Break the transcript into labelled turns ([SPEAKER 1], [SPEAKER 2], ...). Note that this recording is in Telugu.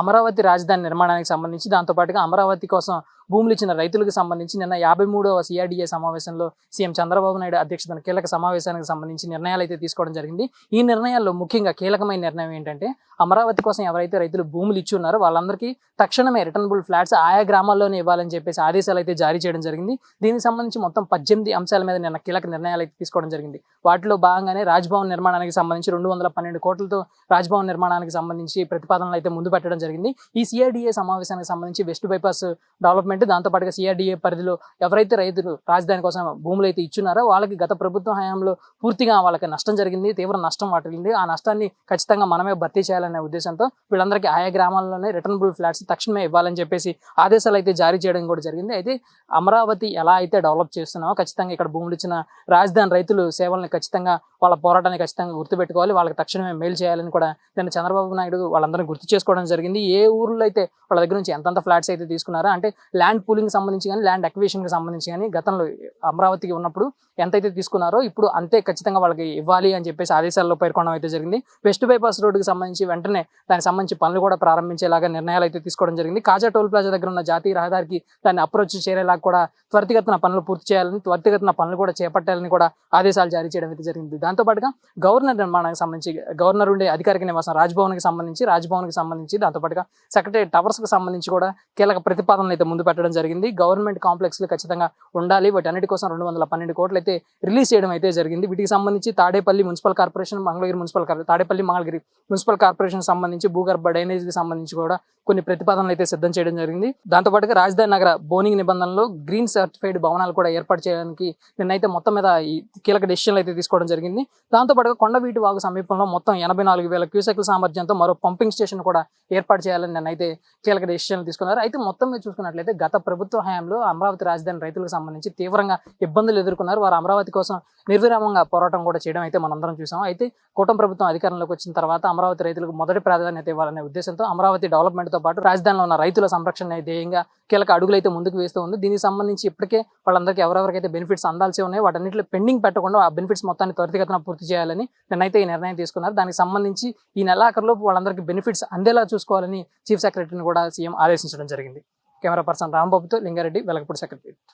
[SPEAKER 1] అమరావతి రాజధాని నిర్మాణానికి సంబంధించి దాంతోపాటుగా అమరావతి కోసం భూములు ఇచ్చిన రైతులకు సంబంధించి నిన్న యాభై మూడవ సిఆర్డీఏ సమావేశంలో సీఎం చంద్రబాబు నాయుడు అధ్యక్షతన కీలక సమావేశానికి సంబంధించి నిర్ణయాలు అయితే తీసుకోవడం జరిగింది. ఈ నిర్ణయాల్లో ముఖ్యంగా కీలకమైన నిర్ణయం ఏంటంటే అమరావతి కోసం ఎవరైతే రైతులు భూములు ఇచ్చి ఉన్నారో వాళ్ళందరికీ తక్షణమే రిటర్నబుల్ ఫ్లాట్స్ ఆయా గ్రామాల్లోనే ఇవ్వాలని చెప్పేసి ఆదేశాలు అయితే జారీ చేయడం జరిగింది. దీనికి సంబంధించి మొత్తం పద్దెనిమిది అంశాల మీద నిన్న కీలక నిర్ణయాలు అయితే తీసుకోవడం జరిగింది. వాటిలో భాగంగానే రాజ్భవన్ నిర్మాణానికి సంబంధించి రెండు వందల పన్నెండు కోట్లతో రాజ్భవన్ నిర్మాణానికి సంబంధించి ప్రతిపాదనలు అయితే ముందు పెట్టడం జరిగింది. ఈ సిఆర్డీఏ సమావేశానికి సంబంధించి వెస్ట్ బైపాస్ డెవలప్మెంట్ దాంతోపాటుగా సిఆర్డీఏ పరిధిలో ఎవరైతే రైతులు రాజధాని కోసం భూములు అయితే ఇచ్చున్నారో వాళ్ళకి గత ప్రభుత్వ హయాంలో పూర్తిగా వాళ్ళకి నష్టం జరిగింది తీవ్ర నష్టం వాటిల్లింది. ఆ నష్టాన్ని ఖచ్చితంగా మనమే భర్తీ చేయాలనే ఉద్దేశంతో వీళ్ళందరికీ ఆయా గ్రామాల్లోనే రిటర్నబుల్ ఫ్లాట్స్ తక్షణమే ఇవ్వాలని చెప్పేసి ఆదేశాలు అయితే జారీ చేయడం కూడా జరిగింది. అయితే అమరావతి ఎలా అయితే డెవలప్ చేస్తున్నామో ఖచ్చితంగా ఇక్కడ భూములు ఇచ్చిన రాజధాని రైతులు సేవల్ని ఖచ్చితంగా వాళ్ళ పోరాటాన్ని ఖచ్చితంగా గుర్తుపెట్టుకోవాలి. వాళ్ళకి తక్షణమే మేలు చేయాలని కూడా నేను చంద్రబాబు నాయుడు వాళ్ళందరినీ గుర్తు చేసుకోవడం జరిగింది. ఏ ఊర్లో అయితే వాళ్ళ దగ్గర నుంచి ఎంతంత ఫ్లాట్స్ అయితే తీసుకున్నారో అంటే ల్యాండ్ పూలింగ్ సంబంధించి కానీ ల్యాండ్ అక్విజిషన్కి సంబంధించి కానీ గతంలో అమరావతికి ఉన్నప్పుడు ఎంతైతే తీసుకున్నారో ఇప్పుడు అంతే ఖచ్చితంగా వాళ్ళకి ఇవ్వాలి అని చెప్పేసి ఆదేశాల్లో పేర్కొనడం అయితే జరిగింది. వెస్ట్ బైపాస్ రోడ్డుకి సంబంధించి వెంటనే దానికి సంబంధించి పనులు కూడా ప్రారంభించేలాగా నిర్ణయాలు అయితే తీసుకోవడం జరిగింది. కాజా టోల్ ప్లాజా దగ్గర ఉన్న జాతీయ రహదారికి దాన్ని అప్రోచ్ చేరేలాగా కూడా త్వరితగతిన పనులు పూర్తి చేయాలని త్వరితగతిన పనులు కూడా చేపట్టాలని కూడా ఆదేశాలు జారీ చేయడం అయితే జరిగింది. దాంతోపాటుగా గవర్నర్ నిర్మాణానికి సంబంధించి గవర్నర్ ఉండే అధికారిక నివాసం రాజ్భవన్కి సంబంధించి రాజ్భవన్కి సంబంధించి దాంతోపాటుగా సెక్రటరీ టవర్స్కి సంబంధించి కూడా కీలక ప్రతిపాదనలు అయితే ముందు పెట్టడం జరిగింది. గవర్నమెంట్ కాంప్లెక్స్లు ఖచ్చితంగా ఉండాలి. వాటన్నిటి కోసం రెండు వందల పన్నెండు కోట్లు అయితే రిలీజ్ చేయడం అయితే జరిగింది. వీటికి సంబంధించి Tadepalli municipal corporation Mangalagiri municipal Tadepalli Mangalagiri municipal corporation సంబంధించి భూగర్భ డ్రైనేజ్కి సంబంధించి కూడా కొన్ని ప్రతిపాదనలు అయితే సిద్ధం చేయడం జరిగింది. దాంతోపాటుగా రాజధాని నగర బోనింగ్ నిబంధనలో గ్రీన్ సర్టిఫైడ్ భవనాలు కూడా ఏర్పాటు చేయడానికి నిన్నైతే మొత్తం మీద ఈ కీలక డెసిషన్లు అయితే తీసుకోవడం జరిగింది. దాంతోపాటుగా కొండవీటి వాగు సమీపంలో మొత్తం ఎనభై నాలుగు వేల క్యూసెక్ల సామర్థ్యంతో మరో పంపింగ్ స్టేషన్ కూడా ఏర్పాటు ఏర్పాటు చేయాలని నిన్నైతే కీలక డెసిషన్లు తీసుకున్నారు. అయితే మొత్తం మీద చూసుకున్నట్లయితే గత ప్రభుత్వ హయాంలో అమరావతి రాజధాని రైతులకు సంబంధించి తీవ్రంగా ఇబ్బందులు ఎదుర్కొన్నారు. వారు అమరావతి కోసం నిర్విరామంగా పోరాటం కూడా చేయడం అయితే మనందరం చూసాం. అయితే కూటమి ప్రభుత్వం అధికారంలోకి వచ్చిన తర్వాత అమరావతి రైతులకు మొదటి ప్రాధాన్యత ఇవ్వాలనే ఉద్దేశంతో అమరావతి డెవలప్మెంట్తో పాటు రాజధానిలో ఉన్న రైతుల సంరక్షణ ధ్యేయంగా కీలక అడుగులైతే ముందుకు వేస్తూ ఉంది. దీనికి సంబంధించి ఇప్పటికే వాళ్ళందరికీ ఎవరెవరికైతే బెనిఫిట్స్ అందాల్సి ఉన్నాయో వాటన్నింటిలో పెండింగ్ పెట్టకుండా ఆ బెనిఫిట్స్ మొత్తాన్ని త్వరితగతిన పూర్తి చేయాలని నిన్నైతే ఈ నిర్ణయం తీసుకున్నారు. దానికి సంబంధించి ఈ నెలాఖరులో వాళ్ళందరికీ బెనిఫిట్స్ అందేలా తీసుకోవాలని చీఫ్ సెక్రటరీని కూడా సీఎం ఆదేశించడం జరిగింది. కెమెరా పర్సన్ రాంబాబుతో లింగారెడ్డి వెలగపూడి సెక్రటరీ.